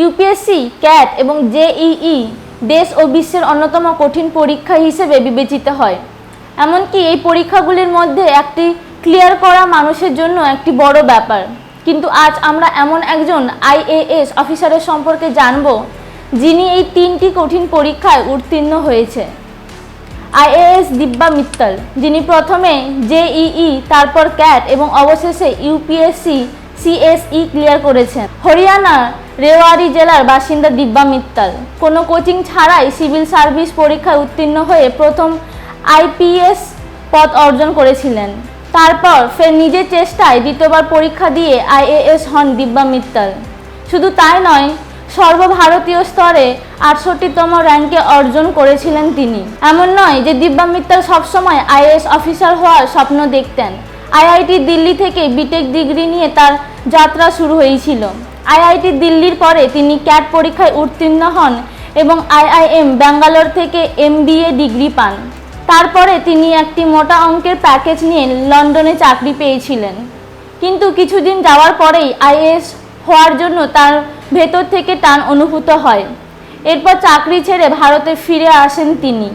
UPSC, cat এবং JEE দেশ ও বিশ্বের অন্যতম কঠিন পরীক্ষা হিসেবে বিবেচিত হয়। এমনকি এই পরীক্ষাগুলির মধ্যে একটি ক্লিয়ার করা মানুষের জন্য একটি বড় ব্যাপার। কিন্তু আজ আমরা এমন একজন আইএএস অফিসারের সম্পর্কে জানব, যিনি এই তিনটি কঠিন পরীক্ষায় উত্তীর্ণ হয়েছে। আইএএস দিব্যা মিত্তল, যিনি প্রথমে জেইই, তারপর ক্যাট এবং অবশেষে ইউপিএসসি সিএসই ক্লিয়ার করেছেন। হরিয়ানার রেওয়ারি জেলার বাসিন্দা দিব্যা মিত্তাল। কোনো কোচিং ছাড়াই সিভিল সার্ভিস পরীক্ষায় উত্তীর্ণ হয়ে প্রথম আইপিএস পদ অর্জন করেছিলেন। তারপর ফের নিজের চেষ্টায় দ্বিতীয়বার পরীক্ষা দিয়ে আইএএস হন দিব্যা মিত্তাল। শুধু তাই নয়, সর্বভারতীয় স্তরে আটষট্টিতম র্যাঙ্কে অর্জন করেছিলেন তিনি। এমন নয় যে দিব্যা মিত্তাল সবসময় আইএএস অফিসার হওয়ার স্বপ্ন দেখতেন। আইআইটি দিল্লি থেকে বিটেক ডিগ্রি নিয়ে তার যাত্রা শুরু হয়েছিল। আইআইটি দিল্লির পরে তিনি ক্যাট পরীক্ষায় উত্তীর্ণ হন এবং আইআইএম ব্যাঙ্গালোর থেকে এমবিএ ডিগ্রি পান। তারপরে তিনি একটি মোটা অঙ্কের প্যাকেজ নিয়ে লন্ডনে চাকরি পেয়েছিলেন। কিন্তু কিছুদিন যাওয়ার পরেই আইএস হওয়ার জন্য তার ভেতর থেকে টান অনুভূত হয়। এরপর চাকরি ছেড়ে ভারতে ফিরে আসেন তিনি।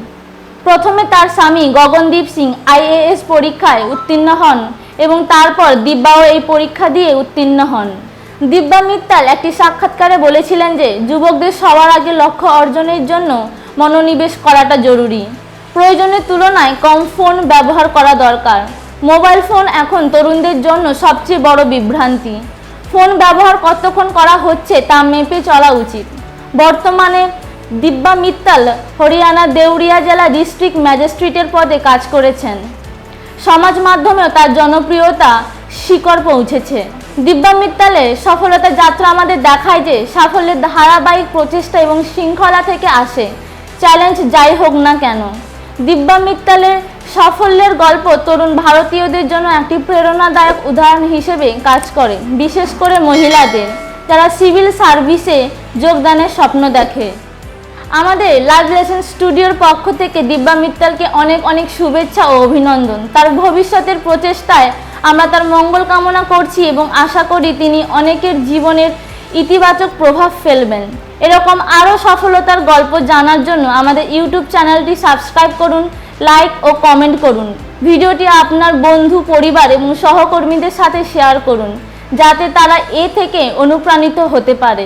প্রথমে তার স্বামী গগনদীপ সিং আইএএস পরীক্ষায় উত্তীর্ণ হন এবং তারপর দিব্যাও এই পরীক্ষা দিয়ে উত্তীর্ণ হন। দিব্যা মিত্তাল একটি সাক্ষাৎকারে বলেছিলেন যে, যুবকদের সবার আগে লক্ষ্য অর্জনের জন্য মনোনিবেশ করাটা জরুরি। প্রয়োজনের তুলনায় কম ফোন ব্যবহার করা দরকার। মোবাইল ফোন এখন তরুণদের জন্য সবচেয়ে বড় বিভ্রান্তি। ফোন ব্যবহার কতক্ষণ করা হচ্ছে তা মেপে চলা উচিত। বর্তমানে দিব্যা মিত্তাল হরিয়ানা দেউরিয়া জেলা ডিস্ট্রিক্ট ম্যাজিস্ট্রেটের পদে কাজ করেছেন। সমাজ মাধ্যমেও তার জনপ্রিয়তা শিকড় পৌঁছেছে। দিব্যা মিত্তালের সফলতার যাত্রা আমাদের দেখায় যে সাফল্যের ধারাবাহিক প্রচেষ্টা এবং শৃঙ্খলা থেকে আসে। চ্যালেঞ্জ যাই হোক না কেন, দিব্যা মিত্তালের সাফল্যের গল্প তরুণ ভারতীয়দের জন্য একটি প্রেরণাদায়ক উদাহরণ হিসেবে কাজ করে, বিশেষ করে মহিলাদের। যারা সিভিল সার্ভিসে যোগদানের স্বপ্ন দেখে। আমাদের লাভ লেসন স্টুডিওর পক্ষ থেকে দিব্যা মিত্তালকে অনেক অনেক শুভেচ্ছা ও অভিনন্দন। তার ভবিষ্যতের প্রচেষ্টায় আমরা তার মঙ্গল কামনা করছি এবং আশা করি তিনি অনেকের জীবনের ইতিবাচক প্রভাব ফেলবেন। এরকম আরও সফলতার গল্প জানার জন্য আমাদের ইউটিউব চ্যানেলটি সাবস্ক্রাইব করুন, লাইক ও কমেন্ট করুন। ভিডিওটি আপনার বন্ধু, পরিবার এবং সহকর্মীদের সাথে শেয়ার করুন, যাতে তারা এ থেকে অনুপ্রাণিত হতে পারে।